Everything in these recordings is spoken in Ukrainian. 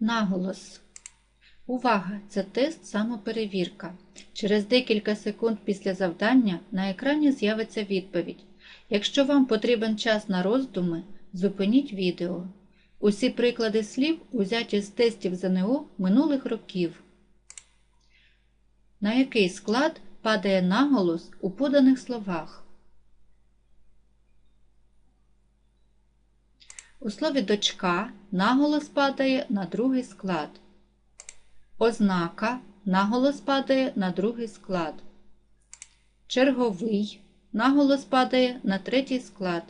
Наголос. Увага! Це тест самоперевірка. Через декілька секунд після завдання на екрані з'явиться відповідь. Якщо вам потрібен час на роздуми, зупиніть відео. Усі приклади слів узяті з тестів ЗНО минулих років. На який склад падає наголос у поданих словах? У слові дочка наголос падає на другий склад. Ознака наголос падає на другий склад. Черговий наголос падає на третій склад.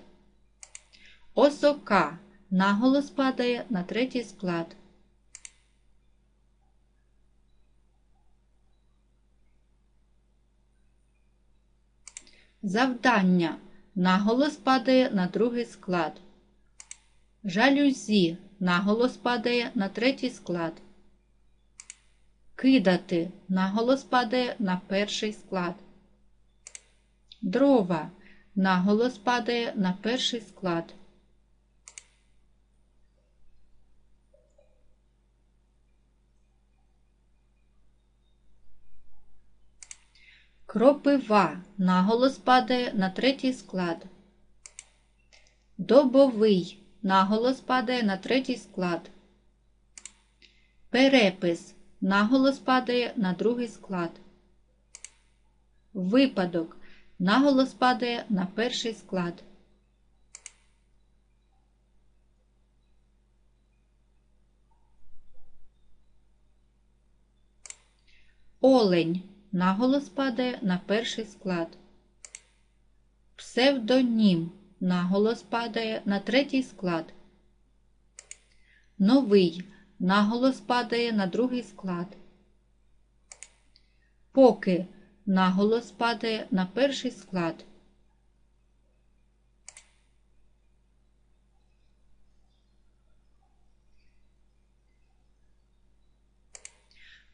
Осока наголос падає на третій склад. Завдання наголос падає на другий склад. Жалюзі наголос падає на третій склад. Кидати наголос падає на перший склад. Дрова наголос падає на перший склад. Кропива наголос падає на третій склад. Добовий наголос падає на третій склад. Перепис наголос падає на другий склад. Випадок наголос падає на перший склад. Олень наголос падає на перший склад. Псевдонім наголос падає на третій склад. Новий наголос падає на другий склад. Поки наголос падає на перший склад.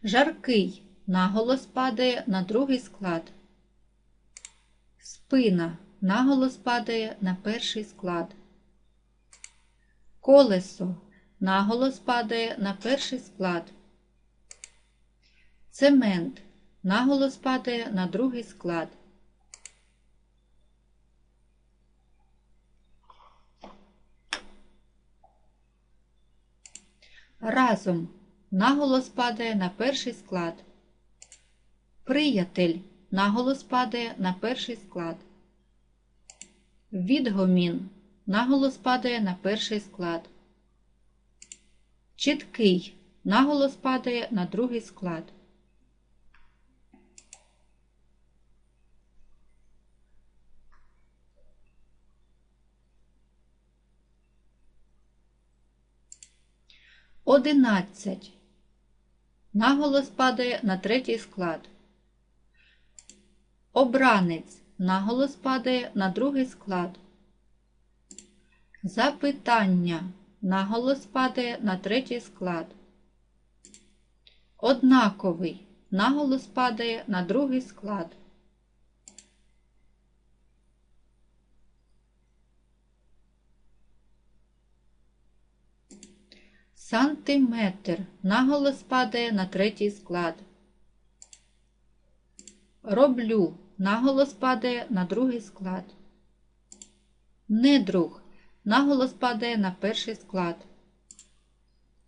Жаркий наголос падає на другий склад. Спина наголос падає на перший склад. Колесо наголос падає на перший склад. Цемент наголос падає на другий склад. Разом наголос падає на перший склад. Приятель наголос падає на перший склад. Відгомін наголос падає на перший склад. Чіткий наголос падає на другий склад. Одинадцять. Наголос падає на третій склад. Обранець наголос падає на другий склад. Запитання наголос падає на третій склад. Однаковий наголос падає на другий склад. Сантиметр наголос падає на третій склад. Роблю наголос падає на другий склад. Недруг наголос падає на перший склад.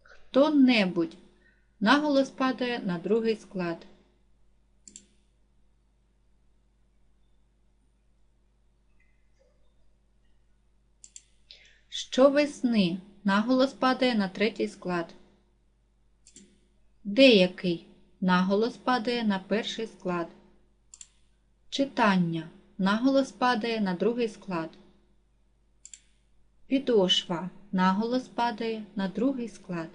Хто-небудь наголос падає на другий склад. Щовесни наголос падає на третій склад. Деякий наголос падає на перший склад. Читання наголос падає на другий склад. Підошва наголос падає на другий склад.